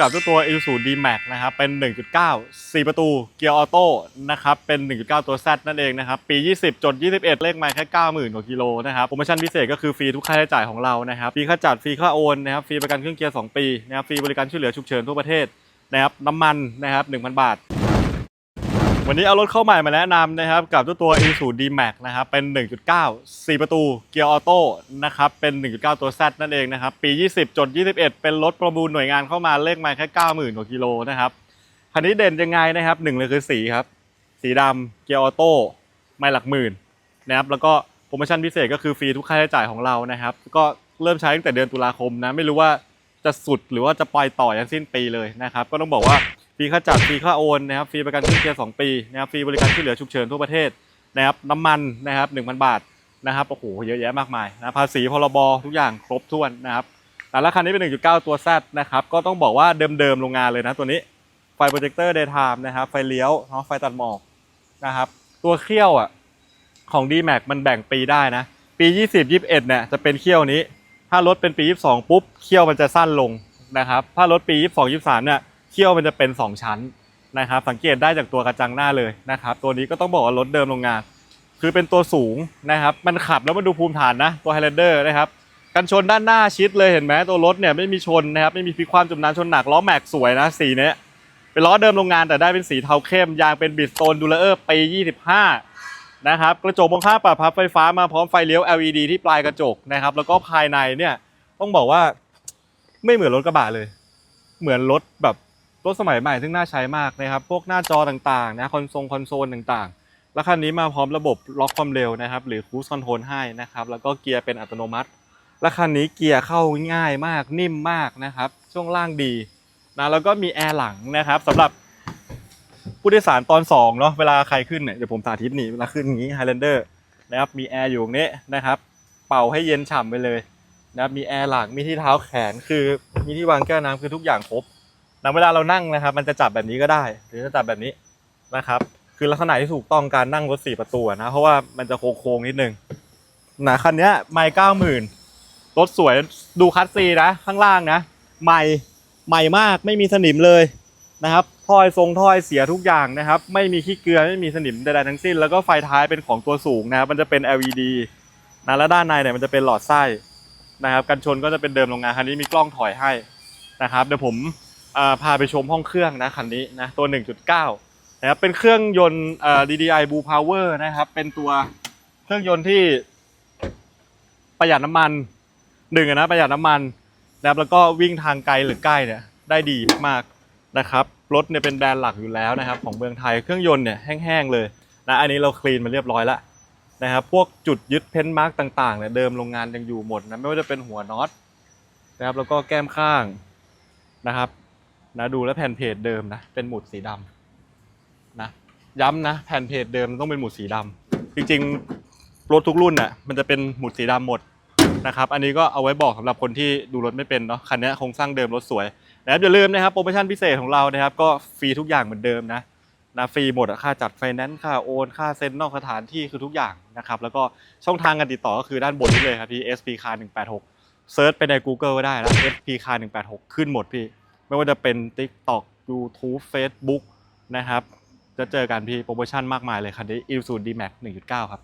กับเจ้าตัว i s u d Max นะครับ เป็น 1.9 4 ประตู เกียร์ออโต้นะครับ เป็น 1.9 ตัว Z นั่นเองนะครับ ปี 20 จด 21 เลขไมาแค่ 90,000 กว่ากิโลนะครับ โปรโมชั่นพิเศษก็คือฟรีทุกค่าใช้จ่ายของเรานะครับ ฟรีค่าจัด ฟรีค่าโอน นะครับ ฟรีประกันเครื่องเกียร์ 2 ปี นะครับ ฟรีบริการช่วยเหลือฉุกเฉินทั่วประเทศ นะครับ น้ำมัน นะครับ 1,000 บาท วันนี้เอารถเข้าใหม่มาแนะนำนะครับ กับเจ้าตัว i s u d Max นะครับเป็น 1.9 4 ประตูเกียร์ออโต้นะครับเป็น 1.9 ตัว Z นั่นเองนะครับ ปี 20จด21 เป็นรถประมูลหน่วยงานเข้ามาเลขมาแค่ 90,000 กว่ากิโลนะครับคันนี้เด่นยังไงนะครับหนึ่งเลยคือสีครับ สีดำเกียร์ออโต้ไม่หลักหมื่นนะครับแล้วก็โปรโมชั่นพิเศษก็คือฟรีทุกค่าใช้จ่ายของเรานะครับ ก็เริ่มใช้ตั้งแต่เดือนตุลาคมนะไม่รู้ว่าจะสุดหรือว่าจะปล่อยต่อยันสิ้นปีเลยนะครับ ก็ต้องบอกว่า ฟรีค่าจัดฟรีค่าโอนนะครับฟรีประกันเครื่อเกียร์2ปีนะครับฟรีบริการช่วยเหลือฉุกเฉินทั่วประเทศนะครับน้ำมันนะครับ1,000บาทนะครับโอ้โหเยอะแยะมากมายนะภาษีพรบทุกอย่างครบถ้วนนะครับแต่ละคันนี้เป็น 1.9 ตัว Z นะครับก็ต้องบอกว่าเดิมๆโรงงานเลยนะตัวนี้ไฟโปรเจคเตอร์ daytime นะครับไฟเลี้ยวเนาะไฟตัดหมอกนะครับตัวเขี้ยวอะของ D-Max มันแบ่งปีได้นะ ปี 20 21เนี่ยจะเป็นเขี้ยวนี้ ถ้ารถเป็นปี 22 ปุ๊บเขี้ยวมันจะสั้นลงนะครับถ้ารถปี 22 23เนี่ย เขี้ยวมันจะเป็น 2 ชั้นนะครับ สังเกตได้จากตัวกระจังหน้าเลยนะครับ ตัวนี้ก็ต้องบอกว่ารถเดิมโรงงาน คือเป็นตัวสูงนะครับ มันขับแล้วมันดูภูมิฐานนะ ตัว Highlander นะครับกันชนด้านหน้าชิดเลยเห็นไหมตัวรถเนี่ยไม่มีชนนะครับไม่มีพิกความจมน้ำชนหนักล้อแม็กสวยนะสีเนี้ยเป็นล้อเดิมโรงงานแต่ได้เป็นสีเทาเข้มยางเป็นบิสโตนดูเลอร์ปี25นะครับกระจกมองข้างปรับพับไฟฟ้ามาพร้อมไฟเลี้ยว LED ที่ปลายกระจกนะครับแล้วก็ภายในเนี่ยต้องบอกว่าไม่เหมือนรถกระบะเลย เหมือนรถแบบ รถสมัยใหม่ซึ่งน่าใช้มากนะครับ พวกหน้าจอต่างๆนะคอนโซลคอนโซลต่างๆ แล้วคันนี้มาพร้อมระบบล็อกความเร็วนะครับ หรือคู e คอนโทรลให้นะครับ แล้วก็เกียร์เป็นอัตโนมัติ และคันนี้เกียร์เข้าง่ายมากนิ่มมากนะครับ ช่วงล่างดีนะแล้วก็มีแอร์หลังนะครับสำหรับผู้โดยสารตอน2เนาะเวลาใครขึ้นเนี่ยเดี๋ยวผมสาธิตนี่เวลาขึ้นอย่างนี้ Highlander นะครับมีแอร์อยู่ตรงนี้นะครับ เป่าให้เย็นฉ่ำไปเลยนะครับมีแอร์หลังมีที่เท้าแขนคือมีที่วางแก้วน้ำคือทุกอย่างครบ นะเวลาเรานั่งนะครับ มันจะจับแบบนี้ก็ได้ หรือจะจับแบบนี้นะครับ คือลักษณะที่ถูกต้องการนั่งรถสี่ประตูนะ เพราะว่ามันจะโค้งๆนิดนึงนะคันนี้ไม่เก้าหมื่นรถสวยดูคัสซีนะ ข้างล่างนะ ใหม่ใหม่มากไม่มีสนิมเลยนะครับถ้อยทรงถ้อยเสียทุกอย่างนะครับ ไม่มีขี้เกลือไม่มีสนิมใดๆทั้งสิ้น แล้วก็ไฟท้ายเป็นของตัวสูงนะครับมันจะเป็น LED นะแล้วด้านในเนี่ยมันจะเป็นหลอดไส้นะครับ กันชนก็จะเป็นเดิมโรงงานคันนี้มีกล้องถอยให้นะครับเดี๋ยวผม พาไปชมห้องเครื่องนะคันนี้นะตัว 1.9นะครับเป็นเครื่องยนต์ DDI Blue Power นะครับ เป็นตัวเครื่องยนต์ที่ประหยัดน้ำมันหนึ่งนะประหยัดน้ำมันนะครับแล้วก็วิ่งทางไกลหรือใกล้เนี่ยได้ดีมากนะครับรถเนี่ยเป็นแบรนด์หลักอยู่แล้วนะครับ ของเมืองไทยเครื่องยนต์เนี่ยแห้งๆเลยนะอันนี้เราคลีนมาเรียบร้อยแล้วนะครับพวกจุดยึดเพ้นท์มาร์กต่างๆเนี่ยเดิมโรงงานยังอยู่หมดนะไม่ว่าจะเป็นหัวน็อตนะครับแล้วก็แก้มข้างนะครับ นะดูแล้วแผ่นเพจเดิมนะเป็นหมุดสีดำนะย้ำนะแผ่นเพจเดิมต้องเป็นหมุดสีดำจริงๆรถทุกรุ่นน่ะมันจะเป็นหมุดสีดำหมดนะครับอันนี้ก็เอาไว้บอกสำหรับคนที่ดูรถไม่เป็นเนาะคันนี้โครงสร้างเดิมรถสวยนะครับอย่าลืมนะครับโปรโมชั่นพิเศษของเรานะครับ ก็ฟรีทุกอย่างเหมือนเดิมนะนะฟรีหมดค่าจัดไฟแนนซ์ค่าโอนค่าเซ็นนอกสถานที่คือทุกอย่างนะครับแล้วก็ช่องทางการติดต่อก็คือด้านบนนี้เลยครับพี่ SP Car 186เซิร์ชไปใน Google ก็ได้แล้ว SP Car 186ขึ้นหมดพี่ ไม่ว่าจะเป็น TikTok YouTube Facebook นะครับ จะเจอกันพี่โปรโมชั่นมากมายเลยคันนี้ i l s u d Max 1.9 ครับ